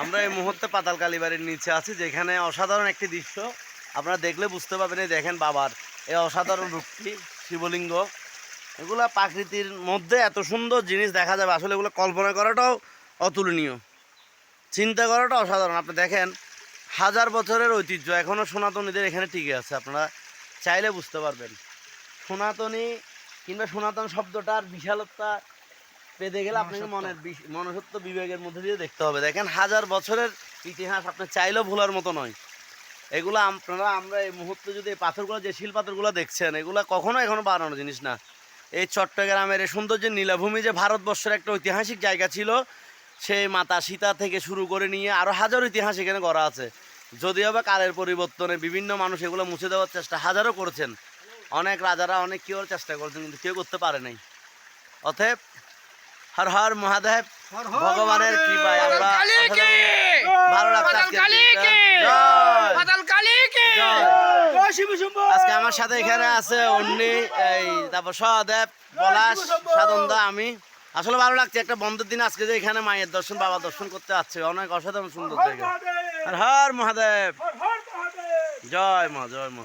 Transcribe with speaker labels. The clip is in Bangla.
Speaker 1: আমরা এই মুহূর্তে পাতাল কালীবাড়ির নিচে আছি, যেখানে অসাধারণ একটি দৃশ্য। আপনারা দেখলে বুঝতে পারবেন, এই দেখেন বাবার এই অসাধারণ রূপটি, শিবলিঙ্গ। এগুলা প্রাকৃতির মধ্যে এত সুন্দর জিনিস দেখা যাবে, আসলে এগুলো কল্পনা করাটাও অতুলনীয়। চিন্তা করাটা অসাধারণ। আপনি দেখেন, হাজার বছরের ঐতিহ্য এখনও সনাতনীদের এখানে টিকে আছে, আপনারা চাইলে বুঝতে পারবেন। সনাতনী কিংবা সনাতন শব্দটার বিশালতা পেতে গেলে আপনাকে মনের মনসত্ব বিবেকের মধ্যে দিয়ে দেখতে হবে। দেখেন হাজার বছরের ইতিহাস আপনি চাইলেও ভোলার মতো নয়। এগুলো আপনারা আমরা এই মুহূর্তে যদি এই পাথরগুলো যে শিল পাথরগুলো দেখছেন এগুলো কখনো এখনও বানানো জিনিস না। এই চট্টগ্রামের এই সুন্দর যে নীলাভূমি যে ভারতবর্ষের একটা ঐতিহাসিক জায়গা ছিল সেই মাতা সীতা থেকে শুরু করে নিয়ে আরও হাজার ইতিহাস এখানে করা আছে। যদিও বা কালের পরিবর্তনে বিভিন্ন মানুষ এগুলো মুছে দেওয়ার চেষ্টা হাজারও করেছেন। অনেক রাজারা অনেক কেউ চেষ্টা করেছেন কিন্তু কেউ করতে পারে নাই। অতএব হর হর মহাদেব ভগবানের কৃপায় আমরা ভালো লাগছে আজকে আমার সাথে এখানে আছে অন্যি এই তারপর সহদেব পলাশ সাধনদা আমি। আসলে ভালো লাগছে একটা বন্ধের দিন আজকে যে এখানে মায়ের দর্শন বাবা দর্শন করতে আসছে। অনেক অসাধারণ সুন্দর জায়গা। আর হর মহাদেব। জয় মা জয় মা।